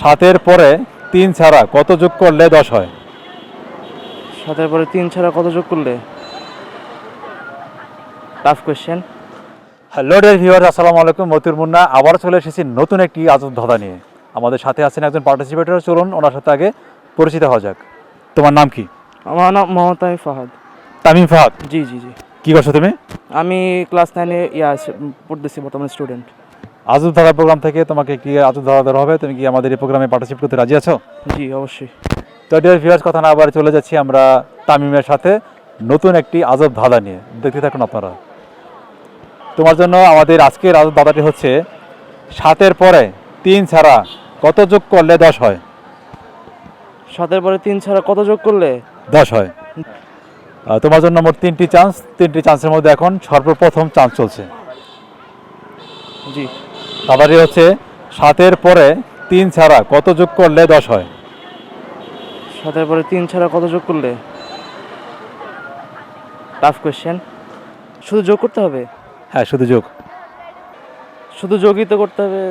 সাতের পরে তিন ছাড়া কত যোগ করলে দশ হয়? সাতের পরে তিন ছাড়া কত যোগ করলে? Tough question hello dear viewer আসসালামু আলাইকুম মতির মুন্না। আবার চলে এসেছি নতুন একটি আজব ধাঁধা নিয়ে। আমাদের সাথে আছেন একজন পার্টিসিপেটর চলুন ওনার সাথে আগে পরিচিত হওয়া যাক। তোমার নাম কি? আমার নাম মোহাম্মদ আমি ফাহাদ। তামিম ফাহাদ? জি জি জি। কি করছ তুমি? আমি ক্লাস নাইনে ইয়া পড়তেছি বর্তমানে স্টুডেন্ট আজব ধাঁধা প্রোগ্রাম থেকে তোমাকে কি আজব ধাঁধা দেওয়া হবে? তুমি কি আমাদের এই প্রোগ্রামে পার্টিসিপেট করতে রাজি আছো? জি অবশ্যই। তো ডিয়ার ভিউয়ার্স কথা না আবার চলে যাচ্ছি আমরা তামিমের সাথে নতুন একটি আজব ধাঁধা নিয়ে। দেখতে থাকুন আপনারা। তোমার জন্য আমাদের আজকের আজব ধাঁধাটি হচ্ছে সাতের পরে তিন ছাড়া কত যোগ করলে দশ হয়? সাতের পরে তিন ছাড়া কত যোগ করলে? দশ হয়। তোমার জন্য মোট তিনটি চান্স তিনটি চান্সের মধ্যে এখন সর্বপ্রথম চান্স চলছে। জি। ধাঁধাটি হচ্ছে সাতের পরে তিন ছাড়া কত যোগ করলে দশ হয়? সাতের পরে তিন ছাড়া কত যোগ করলে? টাফ কোয়েশ্চেন শুধু যোগ করতে হবে? হ্যাঁ শুধু যোগ। শুধু যোগই তো করতে হবে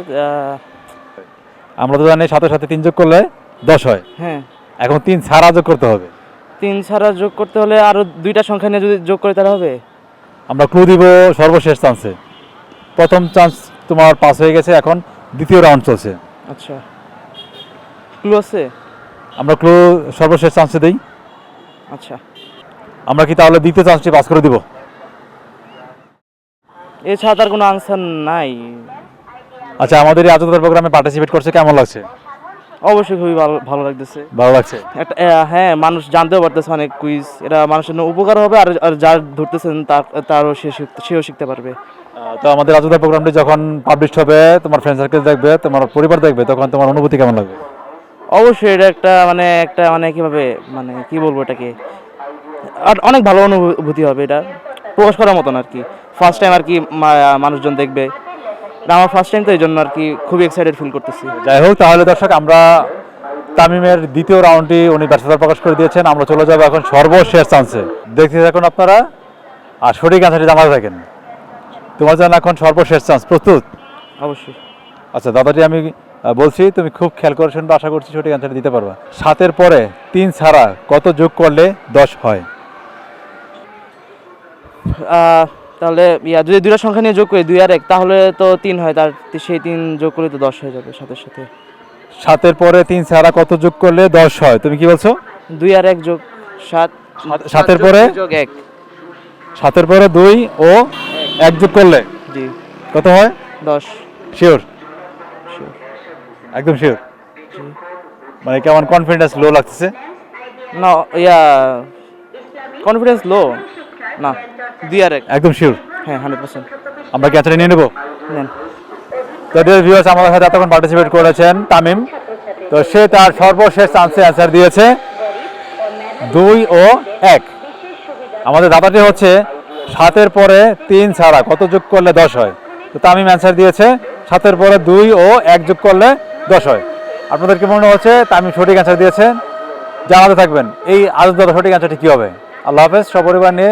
আমরা তো জানি সাথে সাথে তিন যোগ করলে দশ হয়। হ্যাঁ। এখন তিন ছাড়া যোগ করতে হবে। তিন ছাড়া যোগ করতে হলে আরও দুইটা সংখ্যা নিয়ে যদি যোগ করে তাহলে হবে? আমরা ক্লু দিব সর্বশেষ চান্সে প্রথম চান্স তোমার পাস হয়ে গেছে এখন দ্বিতীয় রাউন্ড চলছে। আচ্ছা। ক্লু আছে? আমরা ক্লু সর্বশেষ চান্স দিই। আচ্ছা। আমরা কি তাহলে দ্বিতীয় চান্সটি পাস করে দিব? এছাড়া তার কোনো আনসার নাই। আচ্ছা আমাদের এই আজকের প্রোগ্রামে পার্টিসিপেট করছে কেমন লাগছে? অবশ্যই খুবই ভালো ভালো লাগতেছে। ভালো লাগছে? একটা হ্যাঁ মানুষ জানতেও পারতেছে অনেক কুইজ এটা মানুষের জন্য উপকার হবে আর আর যার ধরতেছেন তার তারও সে সেও শিখতে পারবে। তো আমাদের আজকের প্রোগ্রামটি যখন পাবলিশ হবে তোমার ফ্রেন্ড সার্কেল দেখবে তোমার পরিবার দেখবে তখন তোমার অনুভূতি কেমন লাগবে? অবশ্যই এটা একটা মানে একটা মানে কীভাবে মানে কি বলব এটাকে? আর অনেক ভালো অনুভূতি হবে এটা। প্রকাশ করার মতন আর কি। ফার্স্ট টাইম আর কি মানুষজন দেখবে। আমার ফার্স্ট টাইম তো এই জন্য আর কি খুবই এক্সাইটেড ফিল করতেছি। যাই হোক তাহলে দর্শক আমরা তামিমের দ্বিতীয় রাউন্ডটি উনি ব্যর্থতা প্রকাশ করে দিয়েছেন। আমরা চলে যাব এখন সর্বশেষ চান্সে দেখতে থাকুন আপনারা। আর সঠিক অ্যান্সারটি জানাতে থাকেন তোমার জন্য এখন সর্বশেষ চান্স প্রস্তুত? অবশ্যই। আচ্ছা দাদাটি আমি বলছি তুমি খুব খেয়াল করে শুনবে আশা করছি সঠিক অ্যান্সার দিতে পারবা। সাতের পরে তিন ছাড়া কত যোগ করলে দশ হয়? তাহলে ইয়া যদি দুইটা সংখ্যা নিয়ে যোগ করি দুই আর এক তাহলে তো তিন হয় তার সেই তিন যোগ করলে তো দশ হয়ে যাবে সাথে সাথে। সাতের পরে তিন ছাড়া কত যোগ করলে দশ হয়? তুমি কি বলছো? দুই আর এক যোগ সাত সাত- সাতের পরে? যোগ এক। সাতের পরে দুই ও এক যোগ করলে জি। কত হয়? দশ। শিওর. একদম শিওর। মানে কেমন কনফিডেন্স লো লাগতেছে? না ইয়া কনফিডেন্স লো না। দুই আর এক। একদম শিওর হ্যাঁ হান্ড্রেড পার্সেন্ট আমরা কি অ্যান্সারটি নিয়ে নেব? নেন। তো ডিয়ার ভিউয়ার্স আমাদের সাথে এতক্ষণ পার্টিসিপেট করেছেন তামিম। তো সে তার সর্বশেষ চান্সে অ্যান্সার দিয়েছে। দুই ও এক। আমাদের দাদাটি হচ্ছে সাতের পরে তিন ছাড়া। কত যোগ করলে দশ হয়? তো তামিম অ্যান্সার দিয়েছে সাতের পরে দুই ও এক যোগ করলে দশ হয়। আপনাদের কি মনে হচ্ছে তামিম সঠিক অ্যান্সার দিয়েছে? জানাতে থাকবেন। এই আজ দাদা সঠিক অ্যান্সারটি কী হবে? আল্লাহ হাফেজ সপরিবার নিয়ে